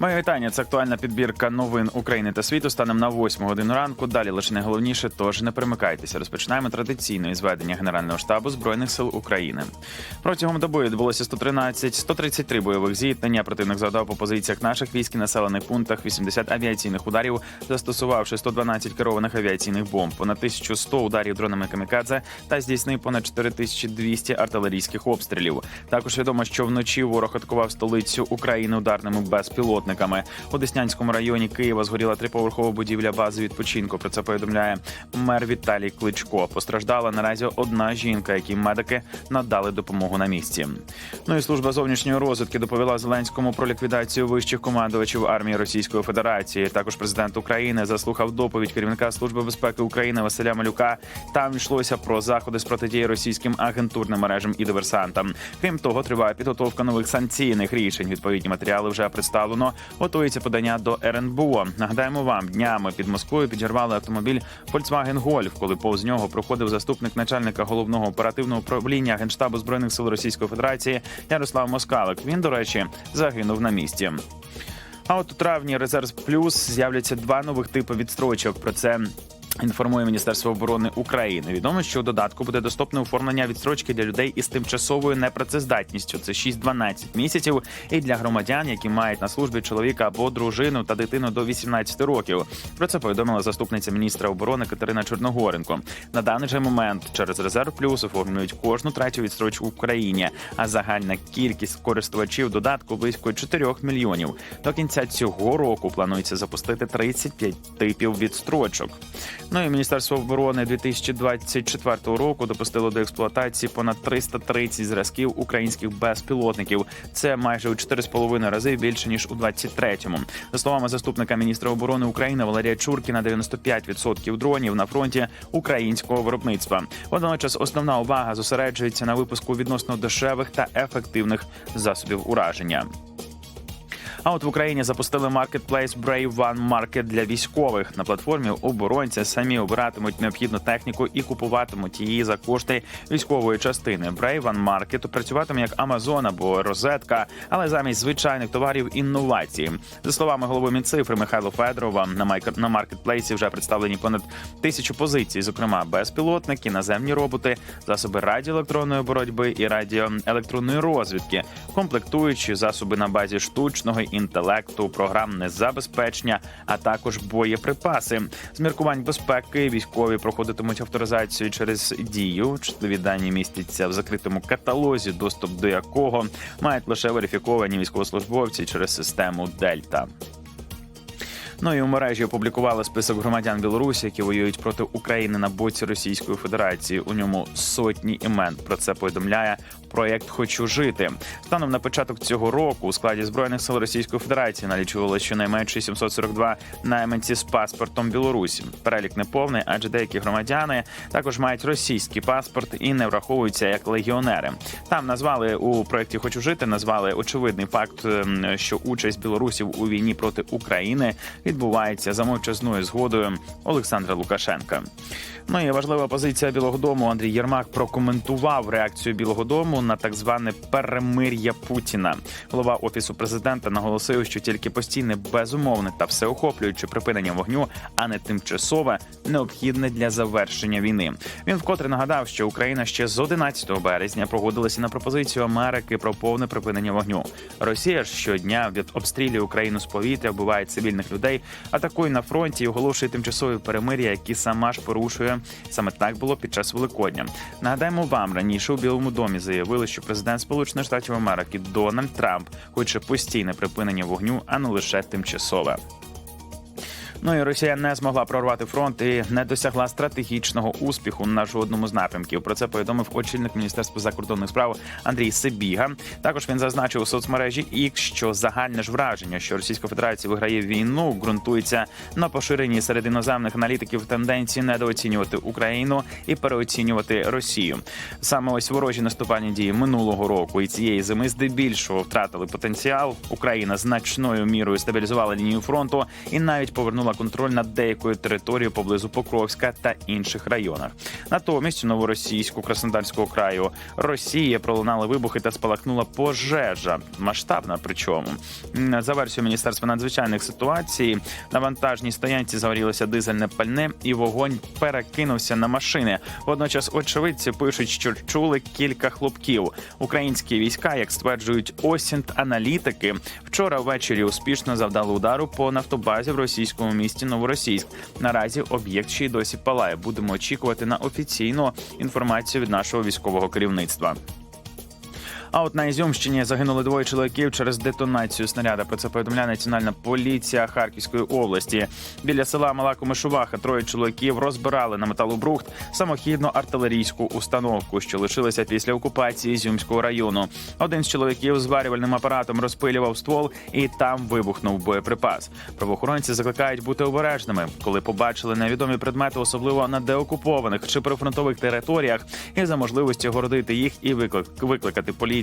Моє вітання. Це актуальна підбірка новин України та світу станом на 8 годину ранку. Далі лише найголовніше, тож не перемикайтеся. Розпочинаємо традиційне зведення Генерального штабу збройних сил України. Протягом доби відбулося 113, 133 бойових зіткнення. Противник завдав по позиціях наших військ і населених пунктах 80 авіаційних ударів, застосувавши 112 керованих авіаційних бомб, понад 1100 ударів дронами камікадзе та здійснив понад 4200 артилерійських обстрілів. Також відомо, що вночі ворог атакував столицю України ударними безпілотниками. У Деснянському районі Києва згоріла триповерхова будівля бази відпочинку. Про це повідомляє мер Віталій Кличко. Постраждала наразі одна жінка, якій медики надали допомогу на місці. Ну і служба зовнішньої розвідки доповіла Зеленському про ліквідацію вищих командувачів армії Російської Федерації. Також президент України заслухав доповідь керівника служби безпеки України Василя Малюка. Там йшлося про заходи з протидії російським агентурним мережам і диверсантам. Крім того, триває підготовка нових санкційних рішень. Відповідні матеріали вже представлено. Готується подання до РНБО. Нагадаємо вам, днями під Москвою підірвали автомобіль Volkswagen Golf, коли повз нього проходив заступник начальника головного оперативного управління Генштабу збройних сил Російської Федерації Ярослав Москалик. Він, до речі, загинув на місці. А от у травні Резерв Плюс з'являться два нових типи відстрочок. Про це. Інформує Міністерство оборони України. Відомо, що у додатку буде доступне оформлення відстрочки для людей із тимчасовою непрацездатністю. Це 6-12 місяців, і для громадян, які мають на службі чоловіка або дружину та дитину до 18 років. Про це повідомила заступниця міністра оборони Катерина Чорногоренко. На даний же момент через резерв плюс оформлюють кожну третю відстрочку в Україні. А загальна кількість користувачів додатку близько 4 мільйонів. До кінця цього року планується запустити 35 типів відстрочок. Ну і Міністерство оборони 2024 року допустило до експлуатації понад 330 зразків українських безпілотників. Це майже у 4,5 рази більше ніж у 23-му. За словами заступника міністра оборони України Валерія Чуркіна, 95% дронів на фронті українського виробництва. Водночас основна увага зосереджується на випуску відносно дешевих та ефективних засобів ураження. А от в Україні запустили маркетплейс Brave One Market для військових. На платформі оборонці самі обиратимуть необхідну техніку і купуватимуть її за кошти військової частини. Brave One Market працюватиме як Amazon або розетка, але замість звичайних товарів інновації. За словами голови Мінцифри Михайла Федорова, на на маркетплейсі вже представлені понад тисячу позицій, зокрема безпілотники, наземні роботи, засоби радіоелектронної боротьби і радіоелектронної розвідки, комплектуючі засоби на базі штучного інтелекту, програмне забезпечення, а також боєприпаси. З міркувань безпеки військові проходитимуть авторизацію через дію. Чутливі дані містяться в закритому каталозі, доступ до якого мають лише верифіковані військовослужбовці через систему Дельта. Ну і у мережі опублікували список громадян Білорусі, які воюють проти України на боці Російської Федерації. У ньому сотні імен. Про це повідомляє проєкт Хочу жити. Станом на початок цього року у складі збройних сил Російської Федерації налічували щонайменше 742 найманці з паспортом Білорусі. Перелік неповний, адже деякі громадяни також мають російський паспорт і не враховуються як легіонери. Там назвали у проєкті Хочу жити. Назвали очевидний факт, ем, що участь білорусів у війні проти України відбувається за мовчазною згодою Олександра Лукашенка. Ну і важлива позиція Білого Дому. Андрій Єрмак прокоментував реакцію Білого Дому на так зване перемир'я Путіна. Голова офісу президента наголосив, що тільки постійне безумовне та всеохоплююче припинення вогню, а не тимчасове, необхідне для завершення війни. Він вкотре нагадав, що Україна ще з 11 березня погодилася на пропозицію Америки про повне припинення вогню. Росія ж щодня від обстрілює Україну з повітря, вбиває цивільних людей, атакує на фронті і оголошує тимчасові перемир'я, які сама ж порушує. Саме так було під час Великодня. Нагадаємо вам раніше у Білому домі заявили, що президент Сполучених Штатів Америки Дональд Трамп хоче постійне припинення вогню, а не лише тимчасове. Ну і Росія не змогла прорвати фронт і не досягла стратегічного успіху на жодному з напрямків. Про це повідомив очільник міністерства закордонних справ Андрій Сибіга. Також він зазначив у соцмережі X, що загальне ж враження, що Російська Федерація виграє війну, ґрунтується на поширенні серед іноземних аналітиків тенденції недооцінювати Україну і переоцінювати Росію. Саме ось ворожі наступальні дії минулого року і цієї зими здебільшого втратили потенціал. Україна значною мірою стабілізувала лінію фронту і навіть повернула отримала контроль над деякою територією поблизу Покровська та інших районах. Натомість у новоросійську Краснодарського краю Росії пролунали вибухи та спалахнула пожежа. Масштабна, причому за версією міністерства надзвичайних ситуацій на вантажній стоянці загорілося дизельне пальне, і вогонь перекинувся на машини. Водночас очевидці пишуть, що чули кілька хлопків. Українські війська, як стверджують осінт аналітики, вчора ввечері успішно завдали удару по нафтобазі в російському місті Новоросійськ. Наразі об'єкт ще й досі палає. Будемо очікувати на офіційну інформацію від нашого військового керівництва. А от на Ізюмщині загинули двоє чоловіків через детонацію снаряда. Про це повідомляє Національна поліція Харківської області. Біля села Мала Комишуваха троє чоловіків розбирали на металобрухт самохідну артилерійську установку, що лишилася після окупації Ізюмського району. Один з чоловіків зварювальним апаратом розпилював ствол, і там вибухнув боєприпас. Правоохоронці закликають бути обережними, коли побачили невідомі предмети, особливо на деокупованих чи прифронтових територіях, і за можливості городити їх і виклик- викликати поліцію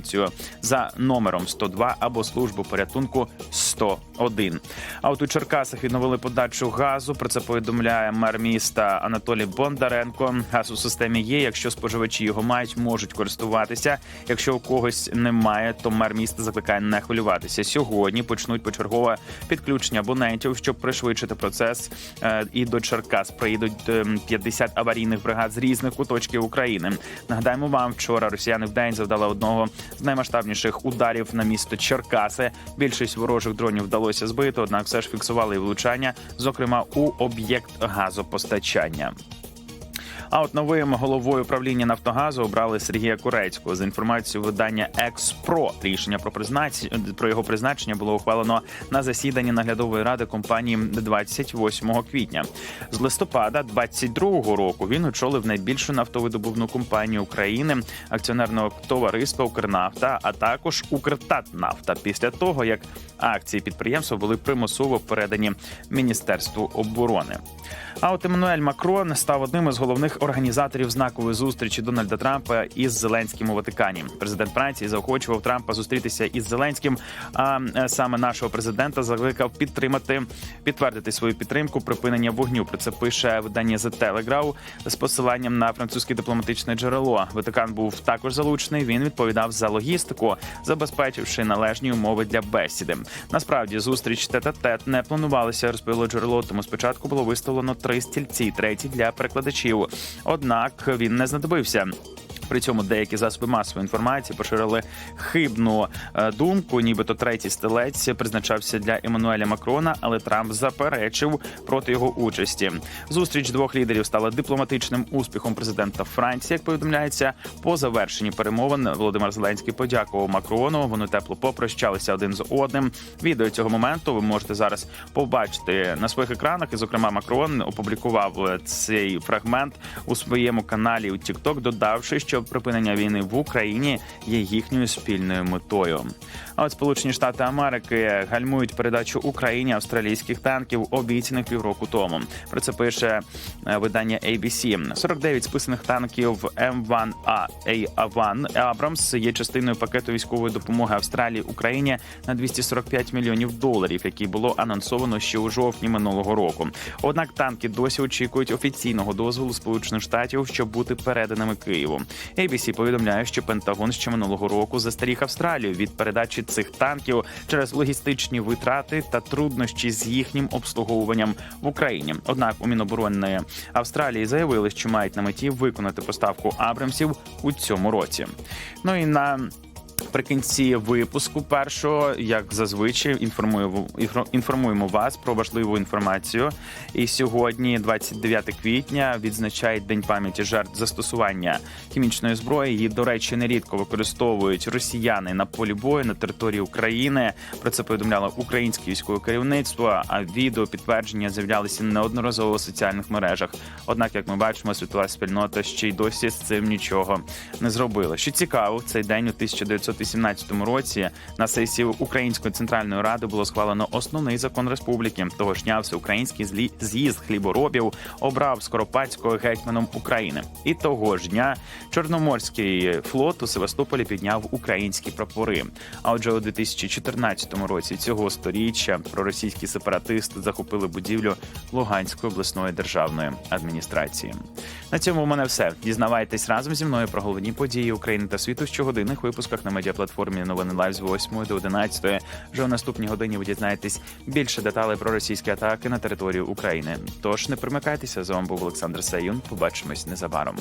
за номером 102 або службу порятунку 101. А от у Черкасах відновили подачу газу. Про це повідомляє мер міста Анатолій Бондаренко. Газ у системі є. Якщо споживачі його мають, можуть користуватися. Якщо у когось немає, то мер міста закликає не хвилюватися. Сьогодні почнуть почергове підключення абонентів, щоб пришвидшити процес. Е, І до Черкас приїдуть е, 50 аварійних бригад з різних куточків України. Нагадаємо вам, вчора росіяни в день завдали одного з наймасштабніших ударів на місто Черкаси. Більшість ворожих дронів вдалося збити, однак все ж фіксували і влучання, зокрема у об'єкт газопостачання. А от новим головою правління Нафтогазу обрали Сергія Курецького. За інформацією видання Експро рішення про призначення про його призначення було ухвалено на засіданні наглядової ради компанії 28 квітня. З листопада 22-го року він очолив найбільшу нафтовидобувну компанію України акціонерного товариства Укрнафта, а також Укртатнафта. Після того як акції підприємства були примусово передані Міністерству оборони. А от Еммануель Макрон став одним із головних організаторів знакової зустрічі Дональда Трампа із Зеленським у Ватикані. Президент Франції заохочував Трампа зустрітися із Зеленським. А е, саме нашого президента закликав підтримати підтвердити свою підтримку припинення вогню. Про це пише видання The Telegraph з посиланням на французьке дипломатичне джерело. Ватикан був також залучений. Він відповідав за логістику, забезпечивши належні умови для бесіди. Насправді зустріч тет-а-тет не планувалася, розповіло джерело. Тому спочатку було виставлено три стільці, третій для перекладачів. Однак він не знадобився. При цьому деякі засоби масової інформації поширили хибну е, думку, нібито третій стелець призначався для Еммануеля Макрона, але Трамп заперечив проти його участі. Зустріч двох лідерів стала дипломатичним успіхом президента Франції. Як повідомляється, по завершенні перемовин Володимир Зеленський подякував Макрону. Вони тепло попрощалися один з одним. Відео цього моменту ви можете зараз побачити на своїх екранах. І, зокрема, Макрон опублікував цей фрагмент у своєму каналі у TikTok, додавши, що припинення війни в Україні є їхньою спільною метою. А от Сполучені Штати Америки гальмують передачу Україні австралійських танків, обіцяних півроку тому. Про це пише е, видання ABC. 49 списаних танків М1А А1 Абрамс є частиною пакету військової допомоги Австралії Україні на 245 мільйонів доларів, який було анонсовано ще у жовтні минулого року. Однак танки досі очікують офіційного дозволу Сполучених Штатів, щоб бути переданими Києву. ABC повідомляє, що Пентагон ще минулого року застеріг Австралію від передачі цих танків через логістичні витрати та труднощі з їхнім обслуговуванням в Україні. Однак у Міноборонної Австралії заявили, що мають на меті виконати поставку Абрамсів у цьому році. Ну і на Наприкінці випуску першого, як зазвичай, інформуємо інформуємо вас про важливу інформацію. І сьогодні, 29 квітня, відзначають День пам'яті жертв застосування хімічної зброї. Її, до речі, нерідко використовують росіяни на полі бою на території України. Про це повідомляло українське військове керівництво. А відео підтвердження з'являлися неодноразово у соціальних мережах. Однак, як ми бачимо, світова спільнота ще й досі з цим нічого не зробила. Що цікаво, в цей день у 1980 2018 році на сесії Української центральної ради було схвалено основний закон республіки. Того ж дня злі- з'їзд хліборобів обрав Скоропадського гетьманом України. І того ж дня Чорноморський флот у Севастополі підняв українські прапори. А отже, у 2014 році цього сторіччя проросійські сепаратисти захопили будівлю Луганської обласної державної адміністрації. На цьому у мене все. Дізнавайтесь разом зі мною про головні події України та світу в щогодинних випусках на медіаплатформі Новини Лайв з 8 до 11. Вже у наступній годині ви дізнаєтесь більше деталей про російські атаки на територію України. Тож не примикайтеся. З вами був Олександр Саюн. Побачимось незабаром.